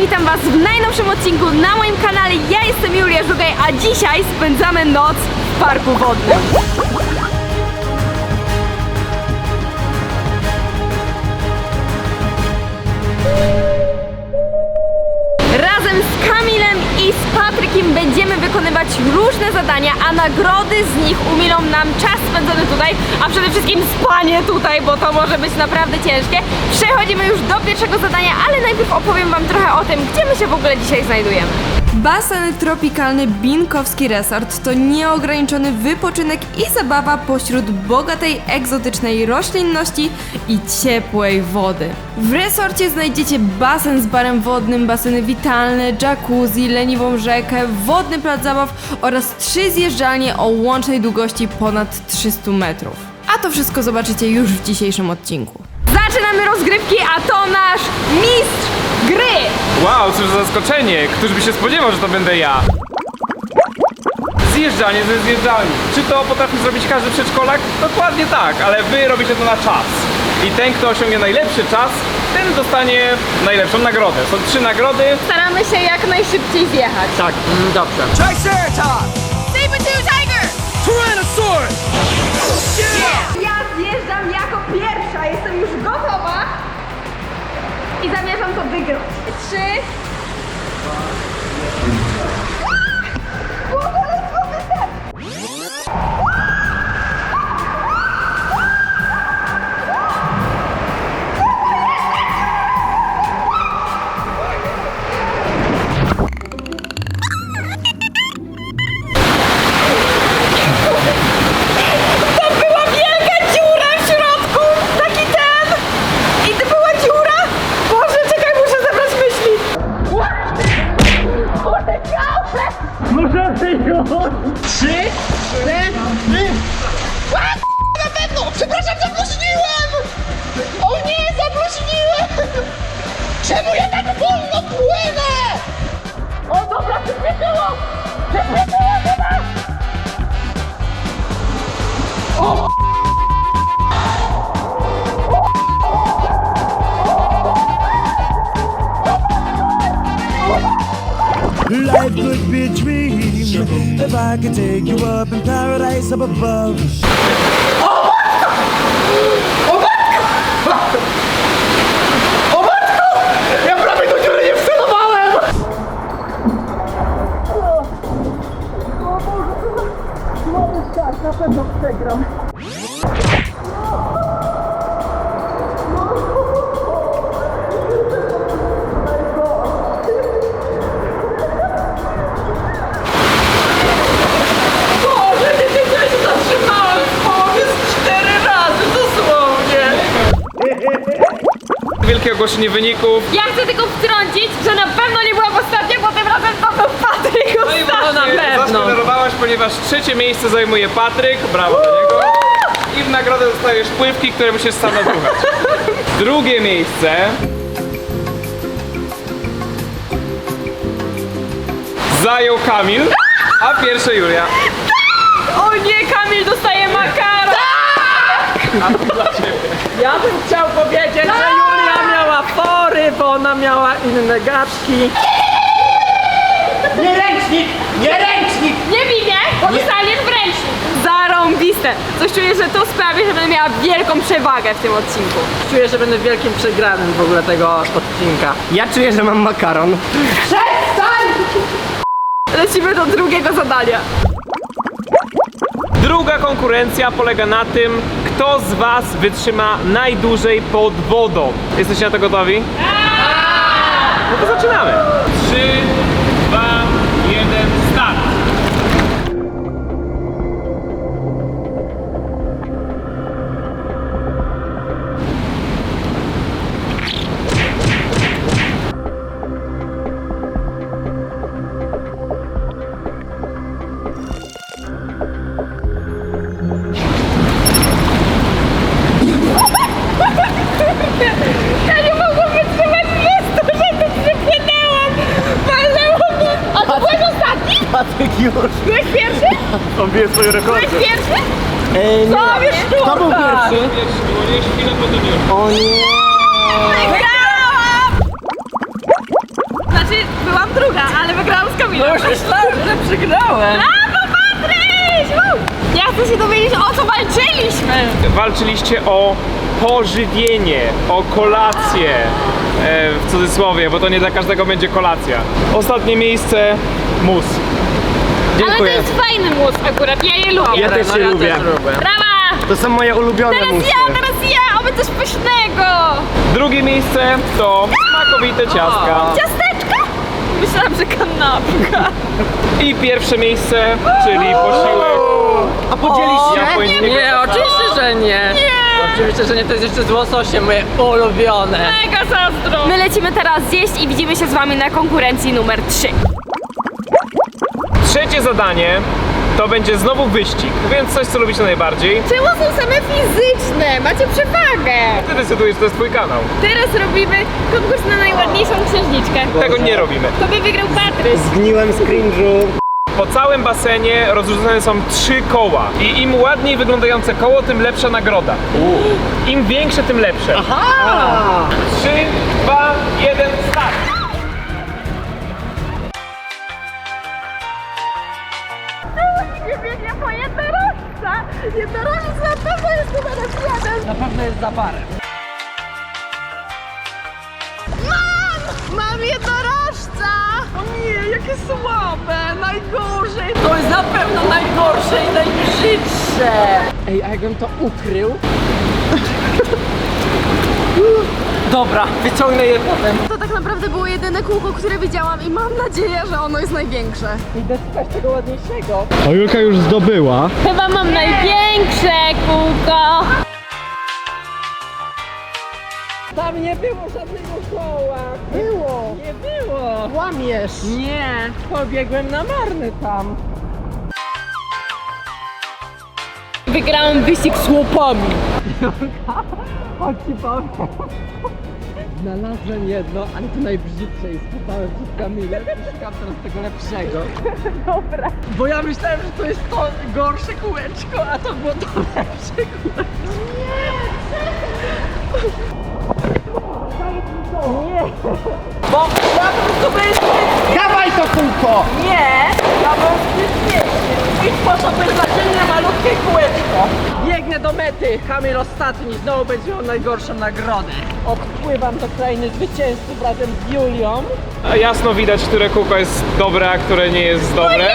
witam was w najnowszym odcinku na moim kanale. Ja jestem Julia Żugaj, a dzisiaj spędzamy noc w parku wodnym. Patrykiem będziemy wykonywać różne zadania, a nagrody z nich umilą nam czas spędzony tutaj, a przede wszystkim spanie tutaj, bo to może być naprawdę ciężkie. Przechodzimy już do pierwszego zadania, ale najpierw opowiem wam trochę o tym, gdzie my się w ogóle dzisiaj znajdujemy. Basen tropikalny Binkowski Resort to nieograniczony wypoczynek i zabawa pośród bogatej, egzotycznej roślinności i ciepłej wody. W resorcie znajdziecie basen z barem wodnym, baseny witalne, jacuzzi, leniwą rzekę, wodny plac zabaw oraz trzy zjeżdżalnie o łącznej długości ponad 300 metrów. A to wszystko zobaczycie już w dzisiejszym odcinku. Zaczynamy rozgrywki, a to nasz mistrz gry! Wow, cóż za zaskoczenie! Któż by się spodziewał, że to będę ja? Zjeżdżanie ze zjeżdżalni. Czy to potrafi zrobić każdy przedszkolak? Dokładnie tak, ale wy robicie to na czas. I ten, kto osiągnie najlepszy czas, ten dostanie najlepszą nagrodę. Są trzy nagrody. Staramy się jak najszybciej zjechać. Tak, dobrze. Triceratops! Saber Tiger! Tyrannosaurus! Wygrać. Wielkie ogłoszenie wyników. Ja chcę tylko wtrącić, że na pewno nie byłam ostatnia, bo tym razem to był Patryk No ostatni. na pewno. Zaspoilerowałaś, ponieważ trzecie miejsce zajmuje Patryk. Brawo dla niego. I w nagrodę dostajesz pływki, które musisz sam nadmuchać. Drugie miejsce. Zajął Kamil, a pierwsze Julia. O nie, Kamil dostaje makaron! Ja bym chciał powiedzieć, że Julia miała fory, bo ona miała inne gadki. Nie ręcznik! Nie ręcznik! Nie winie, bo dostaniesz w ręcznik. Zarąbiste. Coś czuję, że to sprawi, że będę miała wielką przewagę w tym odcinku. Czuję, że będę wielkim przegranym w ogóle tego odcinka. Ja czuję, że mam makaron. Lecimy do drugiego zadania. Druga konkurencja polega na tym, kto z Was wytrzyma najdłużej pod wodą. Jesteście na to gotowi? No już. Byłeś pierwszy? Obie swoje rekordy. Byłeś pierwszy? E, nie. To już Kto był pierwszy? O nie. Wygrałam! znaczy byłam druga, ale wygrałam z Kamilą. No już myślałem, że przegrałem. Brawo, Patryś! Woo! Ja chcę się dowiedzieć, o co walczyliśmy. Walczyliście o pożywienie, o kolację. E, w cudzysłowie, bo to nie dla każdego będzie kolacja. Ostatnie miejsce mus. Ale to Dziękuję. jest fajny mus akurat, ja je lubię. Ja też no się ja lubię. Brawa! To są moje ulubione Teraz musy. ja, teraz ja, oby coś pysznego. Drugie miejsce to smakowite ciastka. Ciasteczka? Myślałam, że kanapka. I pierwsze miejsce, czyli posiłek. A podzieliście? japońskiego Nie, oczywiście, że nie. Oczywiście, że nie, to jest jeszcze z łososiem, moje ulubione. Mega zazdro. My lecimy teraz zjeść i widzimy się z wami na konkurencji numer 3. Trzecie zadanie to będzie znowu wyścig, więc coś co lubicie najbardziej. Czemu są same fizyczne? Macie przewagę. Ty decydujesz, to jest twój kanał. Teraz robimy konkurs na najładniejszą księżniczkę. Tego nie robimy. To by wygrał Patryś. Zgniłem z cringe'u. Po całym basenie rozrzucone są trzy koła i im ładniej wyglądające koło, tym lepsza nagroda. Im większe, tym lepsze. A! Trzy, dwa, jeden, start! Jednorożec na pewno jest numerem jeden. Na pewno jest za parę. Mam! Mam jednorożca! O nie, jakie słabe, najgorzej. To jest na pewno najgorsze i najbrzydsze. Ej, a jakbym to ukrył? Dobra, wyciągnę je potem. To tak naprawdę było jedyne kółko, które widziałam i mam nadzieję, że ono jest największe. Idę szukać tego ładniejszego. O, Julka już zdobyła. Chyba mam największe kółko. Tam nie było żadnego koła. Było. Nie było. Łamiesz. Nie, pobiegłem na marny tam. Wygrałam wyścig z łopami. Chodź ci powiem. Znalazłem jedno, ale to najbrzydsze i spytałem przed Kamilem i szukam teraz tego lepszego. Dobra. Bo ja myślałem, że to jest to gorsze kółeczko, a to było to lepsze kółeczko. Nie! Nie! Bo prostu byłem zbyt Dawaj to kółko! nie! Ja byłem zbyt śmieszny. Idź po to beznadziejne malutkie kółeczko. Do mety. Kamil ostatni. Znowu będzie miał najgorszą nagrodę. Odpływam do krainy zwycięzców razem z Julią. A jasno widać, które kółko jest dobre, a które nie jest dobre.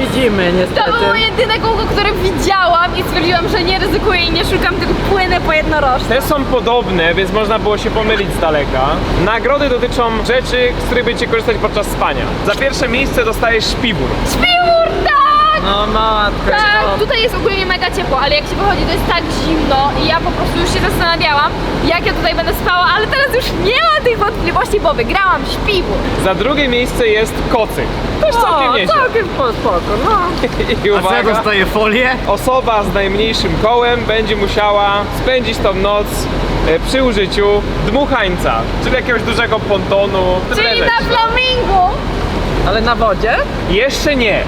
Widzimy To niestety. było jedyne kółko, które widziałam i stwierdziłam, że nie ryzykuję i nie szukam, tylko płynę po jednorożcu. Te są podobne, więc można było się pomylić z daleka. Nagrody dotyczą rzeczy, z których będziecie korzystać podczas spania. Za pierwsze miejsce dostajesz śpiwór. Śpiwór, tak! No matko. Tak, tutaj jest ogólnie mega ciepło, ale jak się wychodzi, to jest tak zimno i ja po prostu już się zastanawiałam, jak ja tutaj będę spała, ale teraz już nie mam tych wątpliwości, bo wygrałam śpiwór. Za drugie miejsce jest kocyk. Też całkiem nieźle. całkiem po- spoko, no. I A co uwaga, dostaję folię? osoba z najmniejszym kołem będzie musiała spędzić tą noc e, przy użyciu dmuchańca, czyli jakiegoś dużego pontonu. Czyli rzeczy. na flamingu! Ale na wodzie? Jeszcze nie,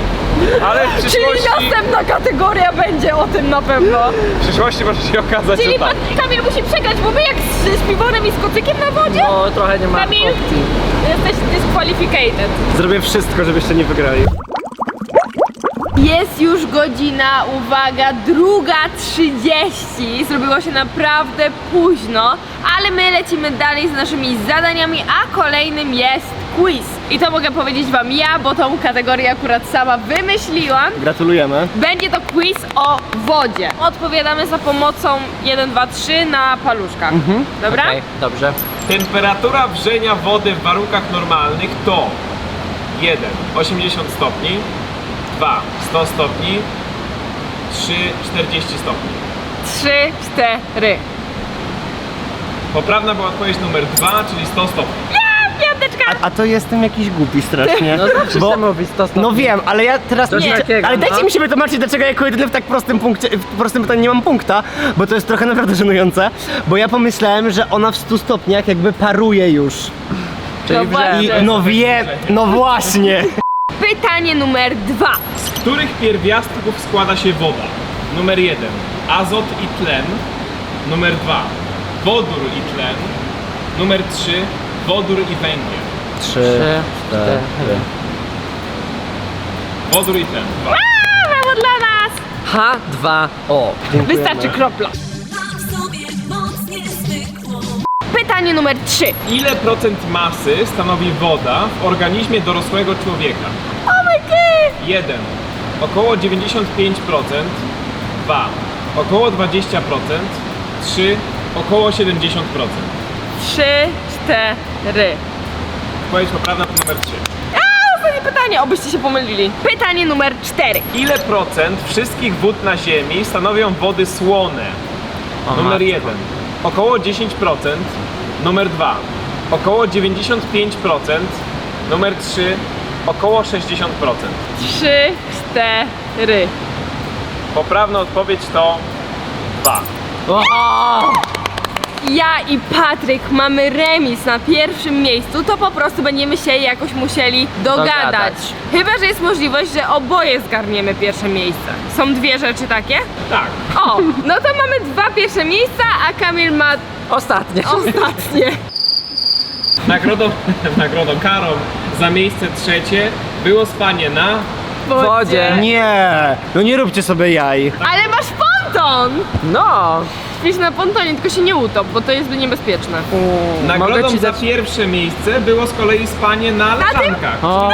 ale w Czyli przyszłości, następna kategoria będzie o tym na pewno. w przyszłości może się okazać, Czyli że tak. Pat- Kamil musi przegrać, bo my jak z śpiworem i z kocykiem na wodzie? No trochę nie ma Kamil, opcji. jesteś disqualificated. Zrobię wszystko, żebyście nie wygrali. Jest już godzina, uwaga, druga 30. Zrobiło się naprawdę późno, ale my lecimy dalej z naszymi zadaniami, a kolejnym jest quiz. I to mogę powiedzieć wam ja, bo tą kategorię akurat sama wymyśliłam. Gratulujemy. Będzie to quiz o wodzie. Odpowiadamy za pomocą 1, 2, 3 na paluszkach. Dobra? Okej, dobrze. Temperatura wrzenia wody w warunkach normalnych to 1. 80 stopni 2. 100 stopni 3. 40 stopni 3, 4. Poprawna była odpowiedź numer 2, czyli 100 stopni. Piąteczka! A to jestem jakiś głupi strasznie. No Bo- się mówi 100 stopni. No wiem, ale ja teraz... Coś Nie, takiego, ale dajcie no. mi się wytłumaczyć, dlaczego jako jedyny w tak prostym punkcie, w prostym pytaniu nie mam punkta, bo to jest trochę naprawdę żenujące, bo ja pomyślałem, że ona w 100 stopniach jakby paruje już. Czyli No właśnie. I no wie, no właśnie. Pytanie numer 2. Z których pierwiastków składa się woda? Numer 1. Azot i tlen. Numer 2. Wodór i tlen. Numer 3. Wodór i węgiel. Trzy, cztery. Wodór i ten. Dwa. Brawo dla nas! H2O. Wystarczy kropla. Pytanie numer 3. Ile procent masy stanowi woda w organizmie dorosłego człowieka? Oh my god! 1. Około 95%. 2. Około 20%. 3. Około 70%. 3, 4. Odpowiedź poprawna to numer 3. A, ostatnie pytanie, obyście się pomylili. Pytanie numer 4. Ile procent wszystkich wód na Ziemi stanowią wody słone? Numer matko. 1. Około 10%. Numer 2. Około 95%. Numer 3. Około 60%. 3, 4. Poprawna odpowiedź to 2. Ja i Patryk mamy remis na pierwszym miejscu, to po prostu będziemy się jakoś musieli dogadać. Dogadać. Chyba, że jest możliwość, że oboje zgarniemy pierwsze miejsce. Są dwie rzeczy takie? Tak. O, no to mamy dwa pierwsze miejsca, a Kamil ma Ostatnie. ostatnie. Nagrodą, nagrodą karą za miejsce trzecie było spanie na wodzie. Nie! No nie róbcie sobie jaj. Ale masz ponton! No. Śpisz na pontonie, tylko się nie utop, bo to jest niebezpieczne. Nagrodą Mogę ci za dać... pierwsze miejsce było z kolei spanie na tym? leżankach. O,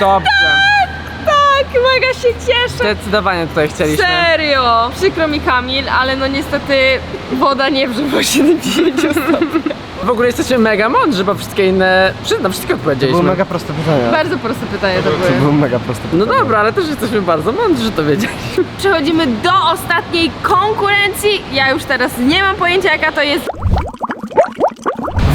dobrze. Tak, mega się cieszę. Zdecydowanie tutaj chcieliśmy. Serio! Przykro mi Kamil, ale no niestety woda nie wrzywa 70 stopni. W ogóle jesteśmy mega mądrzy, bo wszystkie inne... Na wszystkie To było odpowiedzieliśmy. mega proste pytanie. Bardzo proste pytanie to To były. było mega proste pytanie. No dobra, ale też jesteśmy bardzo mądrzy, że to wiedzieliśmy. Przechodzimy do ostatniej konkurencji. Ja już teraz nie mam pojęcia jaka to jest.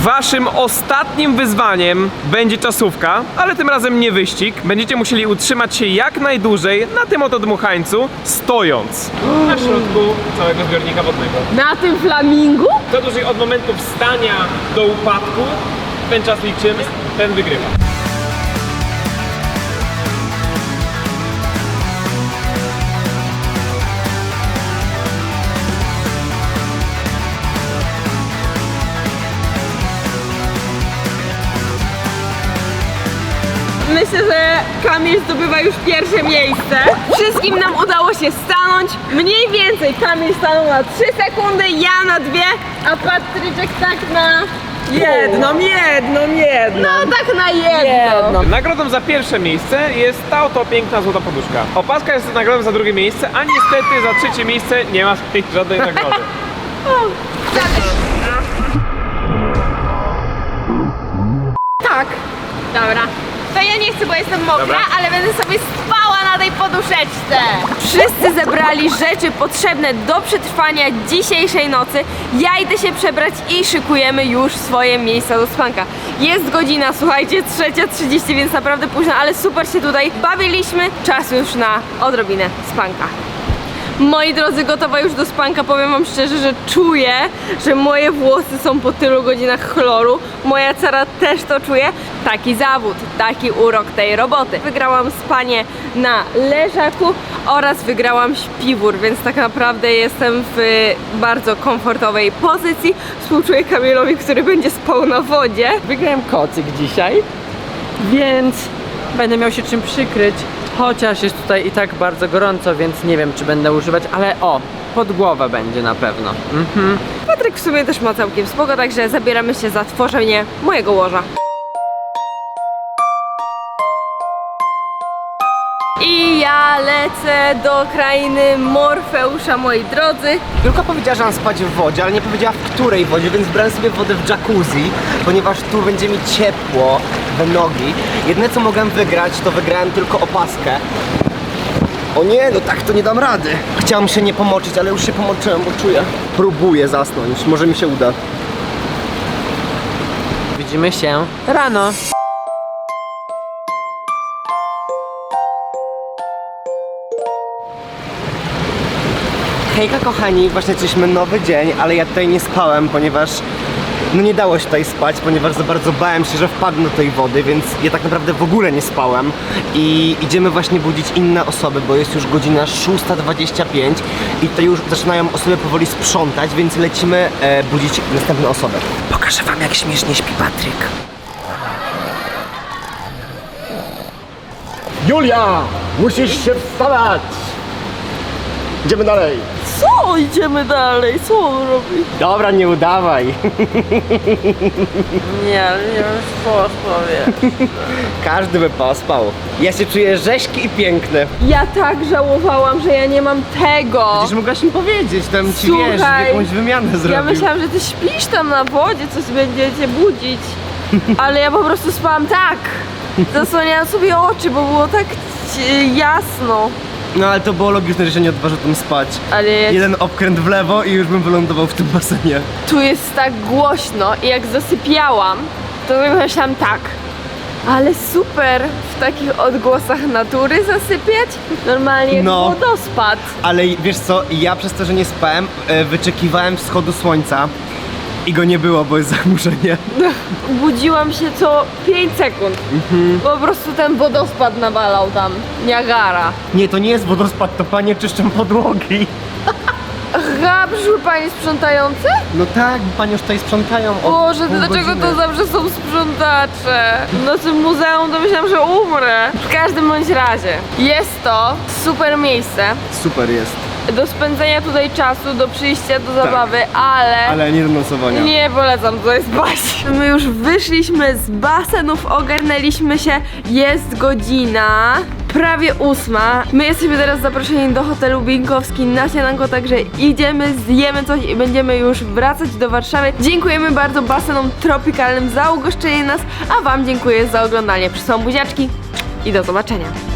Waszym ostatnim wyzwaniem będzie czasówka, ale tym razem nie wyścig. Będziecie musieli utrzymać się jak najdłużej na tym oto dmuchańcu, stojąc na środku całego zbiornika wodnego. Na tym flamingu? Kto dłużej od momentu wstania do upadku, ten czas liczymy, ten wygrywa. Myślę, że Kamil zdobywa już pierwsze miejsce. Wszystkim nam udało się stanąć. Mniej więcej Kamil stanął na 3 sekundy, ja na 2, a Patryczek tak na... Jedną, jedną, jedną. No tak na jedno. Jedno. Nagrodą za pierwsze miejsce jest ta oto piękna złota poduszka. Opaska jest nagrodą za drugie miejsce, a niestety za trzecie miejsce nie ma żadnej nagrody. Tak. Dobra. Ja nie chcę, bo jestem mokra, Dobra. ale będę sobie spała na tej poduszeczce. Wszyscy zebrali rzeczy potrzebne do przetrwania dzisiejszej nocy. Ja idę się przebrać i szykujemy już swoje miejsca do spanka. Jest godzina, słuchajcie, trzecia 30, więc naprawdę późno, ale super się tutaj bawiliśmy. Czas już na odrobinę spanka. Moi drodzy, gotowa już do spanka. Powiem wam szczerze, że czuję, że moje włosy są po tylu godzinach chloru. Moja cara też to czuje. Taki zawód, taki urok tej roboty. Wygrałam spanie na leżaku oraz wygrałam śpiwór, więc tak naprawdę jestem w bardzo komfortowej pozycji. Współczuję Kamilowi, który będzie spał na wodzie. Wygrałem kocyk dzisiaj, więc będę miał się czym przykryć. Chociaż jest tutaj i tak bardzo gorąco, więc nie wiem, czy będę używać, ale o, pod głowę będzie na pewno. Mhm. Patryk w sumie też ma całkiem spoko, także zabieramy się za tworzenie mojego łoża. I ja lecę do krainy Morfeusza, moi drodzy. Julka powiedziała, że mam spać w wodzie, ale nie powiedziała w której wodzie, więc brałem sobie wodę w jacuzzi, ponieważ tu będzie mi ciepło we nogi. Jedyne co mogłem wygrać, to wygrałem tylko opaskę. O nie, no tak to nie dam rady. Chciałem się nie pomoczyć, ale już się pomoczyłem, bo czuję. Próbuję zasnąć, może mi się uda. Widzimy się rano. Hejka kochani, właśnie zaczęliśmy nowy dzień, ale ja tutaj nie spałem, ponieważ no nie dało się tutaj spać, ponieważ za bardzo bałem się, że wpadnę do tej wody, więc ja tak naprawdę w ogóle nie spałem i idziemy właśnie budzić inne osoby, bo jest już godzina 6.25 i to już zaczynają osoby powoli sprzątać, więc lecimy e, budzić następne osoby. Pokażę wam jak śmiesznie śpi Patryk. Julia, musisz się wstawać. Idziemy dalej. Co? Idziemy dalej, co on robi? Dobra, nie udawaj. Nie, ale nie wiem, pospał, wie. Każdy by pospał. Ja się czuję rzeźki i piękny. Ja tak żałowałam, że ja nie mam tego. Przecież mogłaś mi powiedzieć, tam ci Słuchaj, wiesz, jakąś wymianę zrobił. Ja myślałam, że ty śpisz tam na wodzie, coś będzie cię budzić. Ale ja po prostu spałam tak. Zasłaniałam sobie oczy, bo było tak ci- jasno. No ale to było logiczne, że się nie odważył tam spać. Ale Jeden obkręt w lewo i już bym wylądował w tym basenie. tu jest tak głośno i jak zasypiałam, to myślałam tak. Ale super w takich odgłosach natury zasypiać. Normalnie jak No. wodospad. Ale wiesz co, ja przez to, że nie spałem, e, wyczekiwałem wschodu słońca i go nie było, bo jest zachmurzenie. Budziłam się co 5 sekund. Po prostu ten wodospad nawalał tam. Niagara. Nie, to nie jest wodospad, to panie czyszczą podłogi. Aha, przyszły panie sprzątające? No tak, bo panie już tutaj sprzątają od Boże, pół dlaczego godziny. to zawsze są sprzątacze? No tym muzeum to myślałam, że umrę. W każdym bądź razie, jest to super miejsce Super jest, do spędzenia tutaj czasu, do przyjścia do zabawy, ale... ale nie do nocowania. Nie polecam tutaj spać. My już wyszliśmy z basenów, ogarnęliśmy się. Jest godzina prawie ósma. My jesteśmy teraz zaproszeni do hotelu Binkowski na śniadanko, także idziemy, zjemy coś i będziemy już wracać do Warszawy. Dziękujemy bardzo basenom tropikalnym za ugoszczenie nas, a wam dziękuję za oglądanie. Przysłam buziaczki i do zobaczenia.